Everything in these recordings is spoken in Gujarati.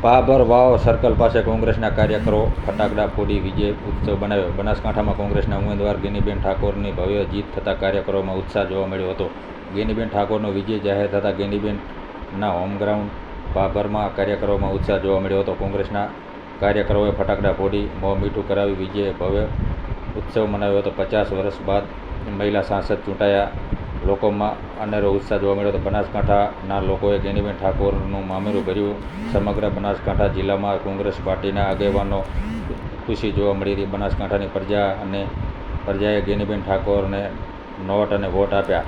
પાભર વાવ સર્કલ પાસે કોંગ્રેસના કાર્યકરો, ફટાકડા ફોડી વિજય ઉત્સવ બનાવ્યો. બનાસકાંઠામાં કોંગ્રેસના ઉમેદવાર ગિનીબેન ઠાકોરની ભવ્ય જીત થતાં કાર્યકરોમાં ઉત્સાહ જોવા મળ્યો હતો. ગિનીબેન ઠાકોરનો વિજય જાહેર થતાં ગિનીબેનના હોમગ્રાઉન્ડ પાભરમાં કાર્યકરોમાં ઉત્સાહ જોવા મળ્યો હતો. કોંગ્રેસના કાર્યકરોએ ફટાકડા ફોડી, મોં મીઠું કરાવી, વિજય ભવ્ય ઉત્સવ મનાવ્યો હતો. પચાસ વર્ષ બાદ મહિલા સાંસદ ચૂંટાયા. લોકોમાં અનેરો ઉત્સાહ જોવા મળ્યો હતો બનાસકાંઠાના લોકોએ ગેનીબેન ઠાકોરનું મામેરું ભર્યું. સમગ્ર બનાસકાંઠા જિલ્લામાં કોંગ્રેસ પાર્ટીના આગેવાનો ખુશી જોવા મળી હતી બનાસકાંઠાની પ્રજા અને પ્રજાએ ગેનીબેન ઠાકોરને નોટ અને વોટ આપ્યા.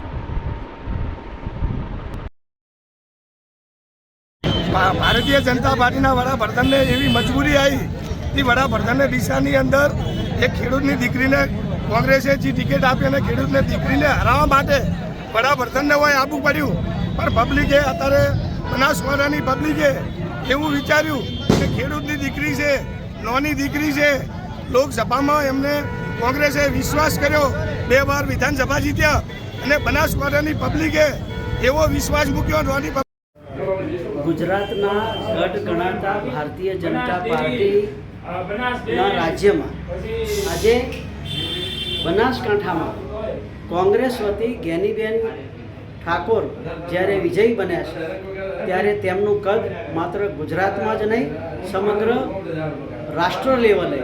ભારતીય જનતા પાર્ટીના વડાપ્રધાનને એવી મજબૂરી આવી. એ વડાપ્રધાનને ડીસાની અંદર એક ખેડૂતની દીકરીને કોંગ્રેસે જે ટિકિટ આપી અને ખેડૂતને દીકરીને હરાવવા માટે વડાપ્રધાનને હોય આપવું પડ્યું. પણ પબ્લિકે અત્યારે બનાસકાંઠાની પબ્લિકે એવું વિચાર્યું કે ખેડૂતની દીકરી છે, નોની દીકરી છે. લોકસભામાં એમને કોંગ્રેસે વિશ્વાસ કર્યો. બે વાર વિધાનસભા જીત્યા અને બનાસકાંઠાની પબ્લિકે એવો વિશ્વાસ મૂક્યો નોની ગુજરાતના ગઢ ગણાતા ભારતીય જનતા પાર્ટી રાજ્યમાં આજે બનાસકાંઠામાં કોંગ્રેસ વતી ગેનીબેન ઠાકોર જ્યારે વિજયી બન્યા છે, ત્યારે તેમનું કદ માત્ર ગુજરાતમાં જ નહીં, સમગ્ર રાષ્ટ્ર લેવલે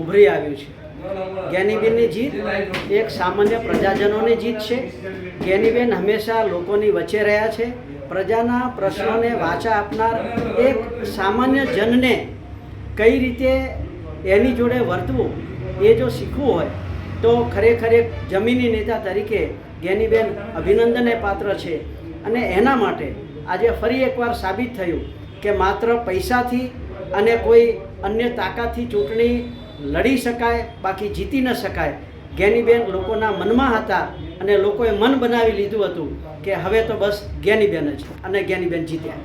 ઉભરી આવ્યું છે. જ્ઞાનીબેનની જીત એક સામાન્ય પ્રજાજનોની જીત છે. જ્ઞાનીબેન હંમેશા લોકોની વચ્ચે રહ્યા છે. પ્રજાના પ્રશ્નોને વાચા આપનાર એક સામાન્ય જનને કઈ રીતે એની જોડે વર્તવું, એ જો શીખવું હોય તો ખરેખર એક જમીની નેતા તરીકે જ્ઞાનીબેન અભિનંદને પાત્ર છે. અને એના માટે આજે ફરી એકવાર સાબિત થયું કે માત્ર પૈસાથી અને કોઈ અન્ય તાકાતથી ચૂંટણી લડી શકાય, બાકી જીતી ન શકાય જ્ઞાનીબેન લોકોના મનમાં હતા અને લોકોએ મન બનાવી લીધું હતું કે હવે તો બસ જ્ઞાનીબેન જ અને જ્ઞાનીબેન જીત્યા.